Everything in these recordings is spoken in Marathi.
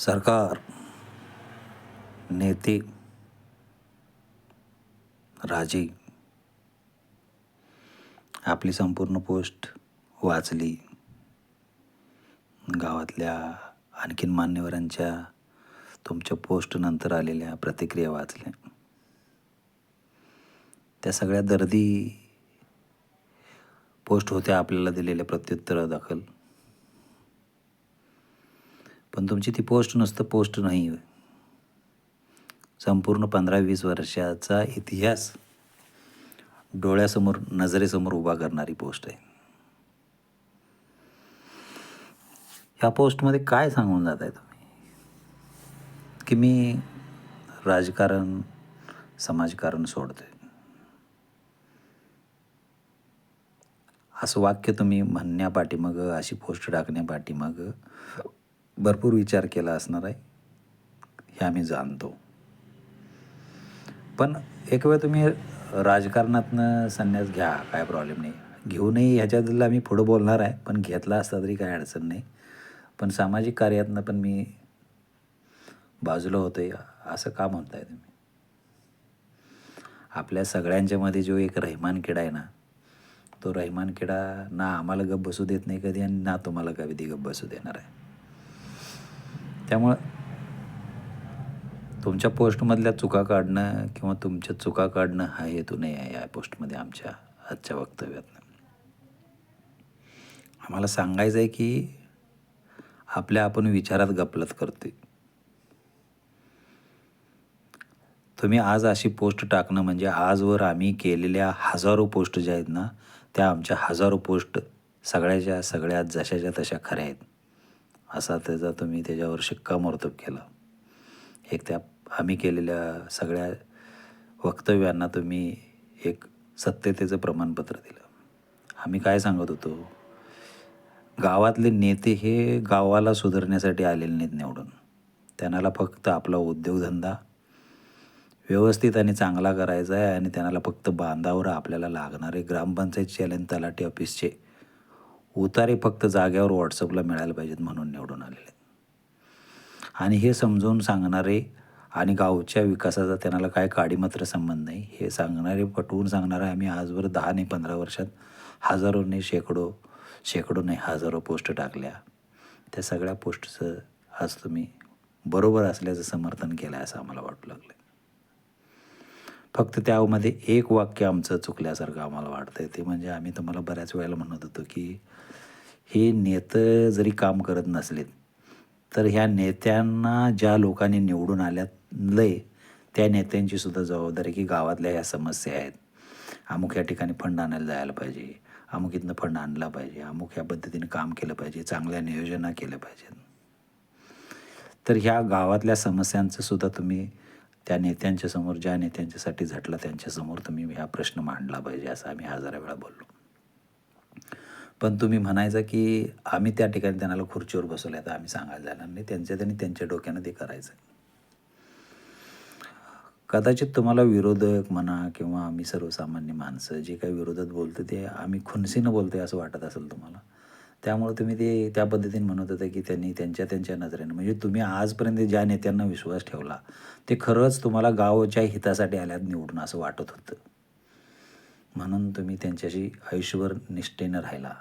सरकार नेते राजे. आपली संपूर्ण पोस्ट वाचली. गावातल्या आणखीन मान्यवरांच्या तुमच्या पोस्टनंतर आलेल्या प्रतिक्रिया वाचल्या. त्या सगळ्या दर्दी पोस्ट होत्या आपल्याला दिलेल्या प्रत्युत्तर दाखल. पण तुमची ती पोस्ट नसतं पोस्ट नाही संपूर्ण पंधरा वीस वर्षाचा इतिहास डोळ्यासमोर नजरेसमोर उभा करणारी पोस्ट आहे. ह्या पोस्टमध्ये काय सांगून जात आहे तुम्ही? की मी राजकारण समाजकारण सोडतोय. असं वाक्य तुम्ही म्हणण्यापाठीमागं अशी पोस्ट टाकण्यापाठीमागं भरपूर विचार केला असणार आहे हे आम्ही जाणतो. पण एक वेळ तुम्ही राजकारणातनं संन्यास घ्या काय प्रॉब्लेम नाही. घेऊ नये ह्याच्याबद्दल आम्ही पुढं बोलणार आहे पण घेतला असता तरी काही अडचण नाही. पण सामाजिक कार्यातनं पण मी बाजूला होतो आहे असं का म्हणताय तुम्ही? आपल्या सगळ्यांच्यामध्ये जो एक रहिमान किडा आहे ना तो रहिमान किडा ना आम्हाला गप बसू देत नाही कधी आणि ना तुम्हाला कधी गप बसू देणार आहे. त्यामुळं तुमच्या पोस्टमधल्या चुका काढणं किंवा तुमच्या चुका काढणं हा हेतू नाही आहे या पोस्टमध्ये आमच्या आजच्या वक्तव्यात आम्हाला सांगायचं आहे की आपल्या आपण विचारात गपलत करतोय. तुम्ही आज अशी पोस्ट टाकणं म्हणजे आजवर आम्ही केलेल्या हजारो पोस्ट ज्या आहेत ना त्या आमच्या हजारो पोस्ट सगळ्याच्या सगळ्या जशाच्या तशा खऱ्या आहेत. असा त्याचा तुम्ही त्याच्यावर शिक्कामोर्तब केला. एक त्या आम्ही केलेल्या सगळ्या वक्तव्यांना तुम्ही एक सत्यतेचं प्रमाणपत्र दिलं. आम्ही काय सांगत होतो? गावातले नेते हे गावाला सुधारण्यासाठी आलेले नाहीत निवडून. त्यांना फक्त आपला उद्योगधंदा व्यवस्थित आणि चांगला करायचा आहे आणि त्यांना फक्त बांधावर आपल्याला लागणारे ग्रामपंचायतचे आणि तलाठी ऑफिसचे उतारे फक्त जाग्यावर व्हॉट्सअपला मिळायला पाहिजेत म्हणून निवडून आलेले. आणि हे समजावून सांगणारे आणि गावच्या विकासाचा त्यांना काय काडीमात्र संबंध नाही. हे सांगणारे पटवून सांगणारे आम्ही आजवर दहा नाही पंधरा वर्षात हजारो शेकडो शेकडो नाही हजारो पोस्ट टाकल्या. त्या सगळ्या पोस्टचं आज तुम्ही बरोबर असल्याचं समर्थन केलं आहे असं आम्हाला वाटू लागलं फक्त त्यामध्ये एक वाक्य आमचं चुकल्यासारखं आम्हाला वाटतं ते म्हणजे आम्ही तुम्हाला बऱ्याच वेळेला म्हणत होतो की हे नेतं जरी काम करत नसलेत तर ह्या नेत्यांना ज्या लोकांनी निवडून आल्यात लय त्या नेत्यांची सुद्धा जबाबदारी की गावातल्या ह्या समस्या आहेत. अमुक या ठिकाणी फंड आणायला जायला पाहिजे अमुक इथनं फंड आणला पाहिजे अमुक ह्या पद्धतीने काम केलं पाहिजे चांगल्या नियोजना केल्या पाहिजेत. तर ह्या गावातल्या समस्यांचं सुद्धा तुम्ही त्या नेत्यांच्या समोर ज्या नेत्यांच्यासाठी झटला त्यांच्यासमोर तुम्ही हा प्रश्न मांडला पाहिजे असं आम्ही हजारा वेळा बोललो. पण तुम्ही म्हणायचं की आम्ही त्या ठिकाणी त्यांना खुर्चीवर बसवलं तर आम्ही सांगायला जाणार नाही. त्यांच्या त्यांनी त्यांच्या डोक्यानं ते करायचं. कदाचित तुम्हाला विरोधक म्हणा किंवा आम्ही सर्वसामान्य माणसं जे काही विरोधात बोलतो ते आम्ही खुनसीनं बोलतो असं वाटत असेल तुम्हाला? त्यामुळे तुम्ही ते त्या पद्धतीने म्हणत होता की त्यांनी त्यांच्या त्यांच्या नजरेनं. म्हणजे तुम्ही आजपर्यंत ज्या नेत्यांना विश्वास ठेवला ते खरंच तुम्हाला गावाच्या हितासाठी आल्यात निवडून असं वाटत होतं. म्हणून तुम्ही त्यांच्याशी आयुष्यभर निष्ठेनं राहिला.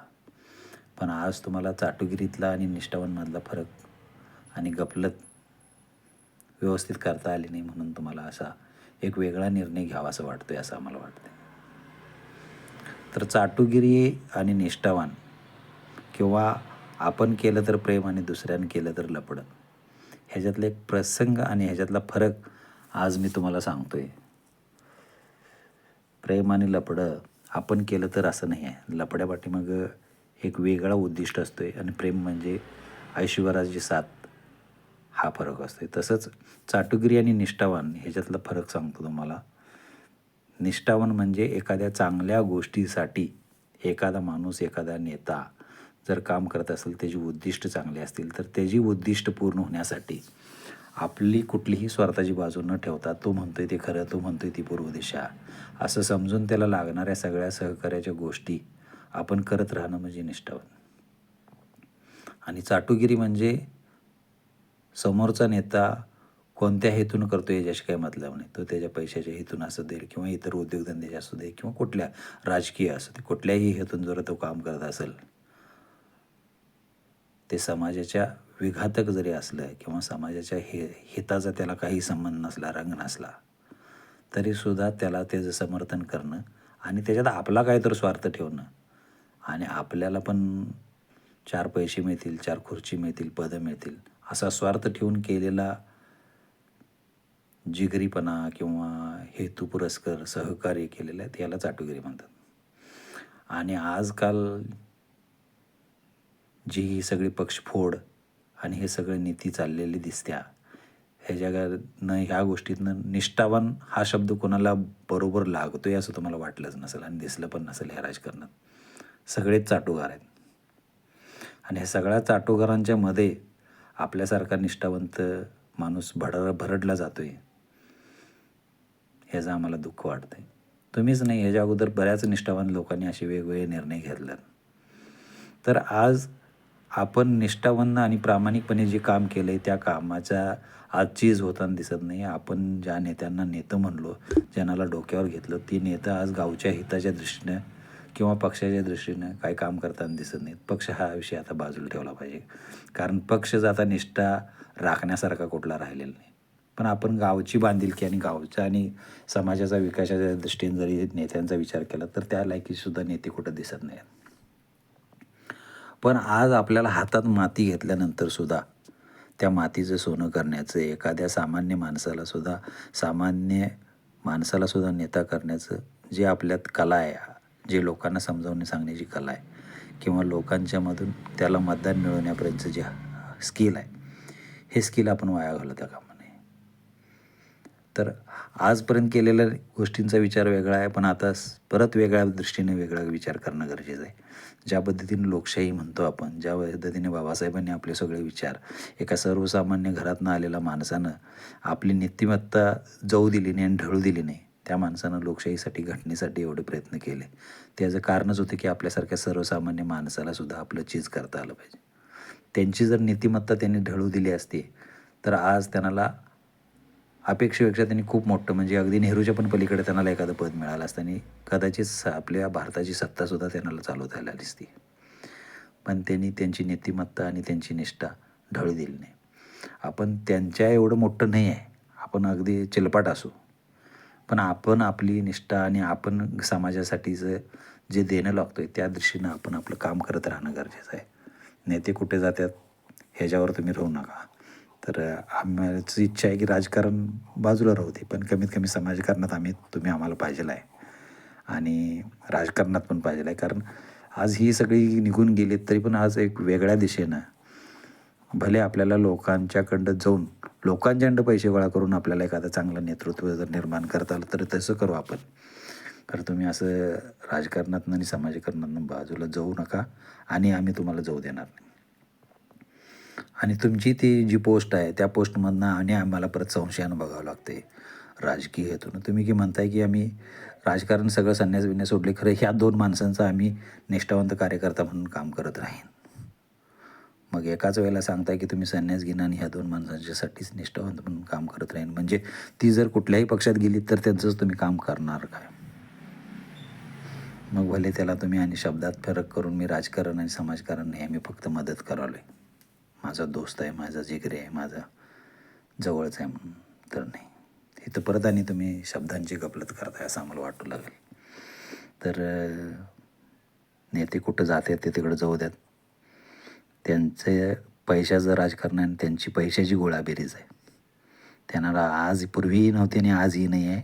पण आज तुम्हाला चाटुगिरीतला आणि निष्ठावानमधला फरक आणि गपलत व्यवस्थित करता आली नाही म्हणून तुम्हाला असा एक वेगळा निर्णय घ्यावा असं वाटतोय असं आम्हाला वाटतं तर चाटुगिरी आणि निष्ठावान किंवा आपण केलं तर प्रेम आणि दुसऱ्यानं केलं तर लपडं. ह्याच्यातला एक प्रसंग आणि ह्याच्यातला फरक आज मी तुम्हाला सांगतो आहे प्रेम आणि लपडं आपण केलं तर असं नाही आहे. लपड्यापाठी मग एक वेगळा उद्दिष्ट असतो आहे आणि प्रेम म्हणजे आयुष्यभराची साथ. हा फरक असतो आहे तसंच चाटुगिरी आणि निष्ठावान ह्याच्यातला फरक सांगतो तुम्हाला. निष्ठावान म्हणजे एखाद्या चांगल्या गोष्टीसाठी एखादा माणूस एखादा नेता जर काम करत असेल त्याची उद्दिष्ट चांगली असतील तर त्याची उद्दिष्ट पूर्ण होण्यासाठी आपली कुठलीही स्वार्थाची बाजू न ठेवता तो म्हणतोय ते खरं तो म्हणतोय ती पूर्व दिशा. असं समजून त्याला लागणाऱ्या सगळ्या सहकार्याच्या गोष्टी आपण करत राहणं म्हणजे निष्ठावन. आणि चाटुगिरी म्हणजे समोरचा नेता कोणत्या हेतून करतो याच्याशी काही मतलब नाही. तो त्याच्या पैशाच्या हेतून असू दे किंवा इतर उद्योगधंद्याच्या असू दे किंवा कुठल्या राजकीय असू दे कुठल्याही हेतून जर तो काम करत असेल ते समाजाच्या विघातक जरी असलं किंवा समाजाच्या हे हिताचा त्याला काही संबंध नसला रंग नसला तरीसुद्धा त्याला त्याचं समर्थन करणं आणि त्याच्यात आपला काहीतरी स्वार्थ ठेवणं आणि आपल्याला पण चार पैसे मिळतील चार खुर्ची मिळतील पदं मिळतील असा स्वार्थ ठेवून केलेला जिगरीपणा किंवा हेतू पुरस्कर सहकार्य केलेलं आहे त्याला चाटुगिरी म्हणतात. आणि आजकाल जी ही सगळी पक्षफोड आणि हे सगळं नीती चाललेली दिसत्या. ह्या जगानं ह्या गोष्टीतनं निष्ठावान हा शब्द कोणाला बरोबर लागतोय असं तुम्हाला वाटलंच नसेल आणि दिसलं पण नसेल ह्या राजकारणात. सगळेच चाटोगार आहेत. आणि ह्या सगळ्या चाटुकारांच्या मध्ये आपल्यासारखा निष्ठावंत माणूस भडर भरडला आहे ह्याचं आम्हाला दुःख वाटतं आहे तुम्हीच नाही ह्याच्या अगोदर बऱ्याच निष्ठावान लोकांनी असे वेगवेगळे निर्णय घेतले तर आज आपण निष्ठावन्न आणि प्रामाणिकपणे जे काम केलं आहे त्या कामाचा आज चीज होताना दिसत नाही. आपण ज्या नेत्यांना नेतं म्हणलो ज्यांना डोक्यावर घेतलं ती नेतं आज गावच्या हिताच्या दृष्टीनं किंवा पक्षाच्या दृष्टीनं काय काम करताना दिसत नाहीत. पक्ष हा विषय आता बाजूला ठेवला पाहिजे. कारण पक्ष आता निष्ठा राखण्यासारखा कुठला राहिलेला नाही. पण आपण गावची बांधिलकी आणि गावच्या आणि समाजाचा विकासाच्या दृष्टीने जरी नेत्यांचा विचार केला तर त्या लायकीसुद्धा नेते कुठं दिसत नाहीत. पण आज आपल्याला हातात माती घेतल्यानंतर सुद्धा त्या मातीचं सोनं करण्याचं एखाद्या सामान्य माणसाला सुद्धा सामान्य माणसाला सुद्धा नेता करण्याचं जे आपल्यात कला आहे जे लोकांना समजावून सांगण्याची कला आहे किंवा लोकांच्यामधून त्याला मतदान मिळवण्यापर्यंतचं जे स्किल आहे हे स्किल आपण वाया घालवता त्या नये तर आजपर्यंत केलेल्या गोष्टींचा विचार वेगळा आहे पण आता परत वेगळ्या दृष्टीने वेगळा विचार करणं गरजेचं आहे. ज्या पद्धतीने लोकशाही म्हणतो आपण ज्या पद्धतीने बाबासाहेबांनी आपले सगळे विचार एका सर्वसामान्य घरातनं आलेल्या माणसानं आपली नीतिमत्ता जाऊ दिली नाही आणि ढळू दिली नाही त्या माणसानं लोकशाहीसाठी घटनेसाठी एवढे प्रयत्न केले. त्याचं कारणच होतं की आपल्यासारख्या सर्वसामान्य माणसाला सुद्धा आपलं चीज करता आलं पाहिजे. त्यांची जर नीतिमत्ता त्यांनी ढळू दिली असती तर आज त्यांना अपेक्षेपेक्षा त्यांनी खूप मोठं म्हणजे अगदी नेहरूच्या पण पलीकडे त्यांना एखादं पद मिळालं असतं आणि कदाचित स- आपल्या भारताची सत्तासुद्धा त्यांना चालवता दिसती. पण त्यांनी त्यांची नीतिमत्ता आणि त्यांची निष्ठा ढळू दिली नाही. आपण त्यांच्या एवढं मोठं नाही आहे. आपण अगदी चिलपाट असू. पण आपण आपली निष्ठा आणि आपण समाजासाठीचं जे देणं लागतो आहे त्या दृष्टीनं आपण आपलं काम करत राहणं गरजेचं आहे. नेते कुठे जातात ह्याच्यावर तुम्ही राहू नका. तर आम्हाची इच्छा आहे की राजकारण बाजूला राहू दे पण कमीत कमी समाजकारणात आम्ही तुम्ही आम्हाला पाहिजेला आहे. आणि राजकारणात पण पाहिजे आहे कारण आज ही सगळी निघून गेली तरी पण आज एक वेगळ्या दिशेनं भले आपल्याला लोकांच्याकडं जाऊन लोकांच्याकडं पैसे गोळा करून आपल्याला एखादं चांगलं नेतृत्व जर निर्माण करता आलं तर तसं करू आपण. तर तुम्ही असं राजकारणातनं आणि समाजकारणातनं बाजूला जाऊ नका आणि आम्ही तुम्हाला जाऊ देणार नाही. आणि तुमची ती जी पोस्ट आहे त्या पोस्टमधनं आणि आम्हाला परत संशयानं बघावं लागते राजकीय हेतून. तुम्ही की म्हणताय की आम्ही राजकारण सगळं संन्यास विन्यास सोडले खरं ह्या दोन माणसांचं आम्ही निष्ठावंत कार्यकर्ता म्हणून काम करत राहीन. मग एकाच वेळेला सांगताय की तुम्ही संन्यास घेणं आणि ह्या दोन माणसांच्यासाठीच निष्ठावंत म्हणून काम करत राहीन. म्हणजे ती जर कुठल्याही पक्षात गेली तर त्यांचंच तुम्ही काम करणार काय? मग भले त्याला तुम्ही आणि शब्दात फरक करून मी राजकारण आणि समाजकारण नाही मी फक्त मदत करालो आहे माझा दोस्त आहे माझा जिगरे आहे माझा जवळच आहे म्हणून तर नाही. इथं परत आणि तुम्ही शब्दांची गपलत करताय असं आम्हाला वाटू लागेल. तर नेते कुठं जाते ते तिकडं जाऊ द्यात. त्यांचे पैशाचं राजकारण आणि त्यांची पैशाची गोळाबेरीज आहे. त्यांना आज पूर्वीही नव्हती आणि आजही नाही आहे.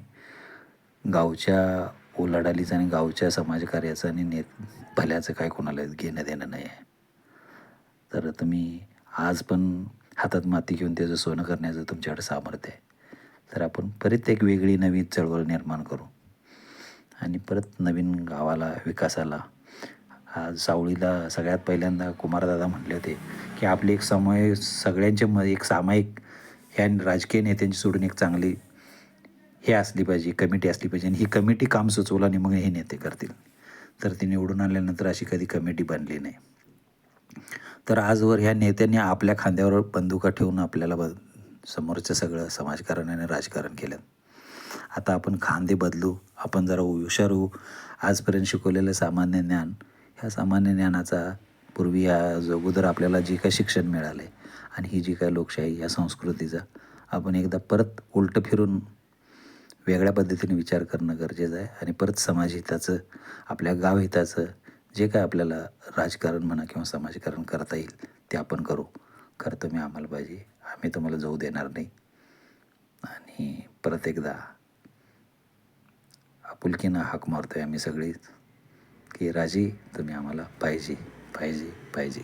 गावच्या उलाढालीचं आणि गावच्या समाजकार्याचं आणि ने भल्याचं काय कोणाला घेणं देणं नाही आहे. तर तुम्ही आज पण हातात माती घेऊन त्याचं सोनं करण्याचं तुमच्याकडे सामर्थ्य आहे. तर आपण परत एक वेगळी नवीन चळवळ निर्माण करू. आणि परत नवीन गावाला विकासाला. आज सावळीला सगळ्यात पहिल्यांदा कुमारदादा म्हटले होते की आपली एक समय सगळ्यांच्या मध्ये एक सामायिक ह्या राजकीय नेत्यांची सोडून एक चांगली हे असली पाहिजे कमिटी असली पाहिजे. आणि ही कमिटी काम सुचवलं आणि मग हे नेते करतील. तर ती निवडून आल्यानंतर अशी कधी कमिटी बनली नाही. तर आजवर ह्या नेत्यांनी आपल्या खांद्यावर बंदुका ठेवून आपल्याला ब समोरचं सगळं समाजकारण आणि राजकारण केलं. आता आपण खांदे बदलू आपण जरा हुशार होऊ. आजपर्यंत शिकवलेलं सामान्य ज्ञान ह्या सामान्य ज्ञानाचा पूर्वी या अगोदर आपल्याला जे काही शिक्षण मिळालं आहे आणि ही जी काय लोकशाही या संस्कृतीचा आपण एकदा परत उलटं फिरून वेगळ्या पद्धतीने विचार करणं गरजेचं आहे आणि परत समाजहिताचं आपल्या गावहिताचं जे काय आपल्याला राजकारण म्हणा किंवा समाजकारण करता येईल ते आपण करू. खरं तुम्ही आम्हाला पाहिजे. आम्ही तुम्हाला जाऊ देणार नाही. आणि परत एकदा आपुलकीनं हाक मारतोय आम्ही सगळी की राजी तुम्ही आम्हाला पाहिजे पाहिजे पाहिजे.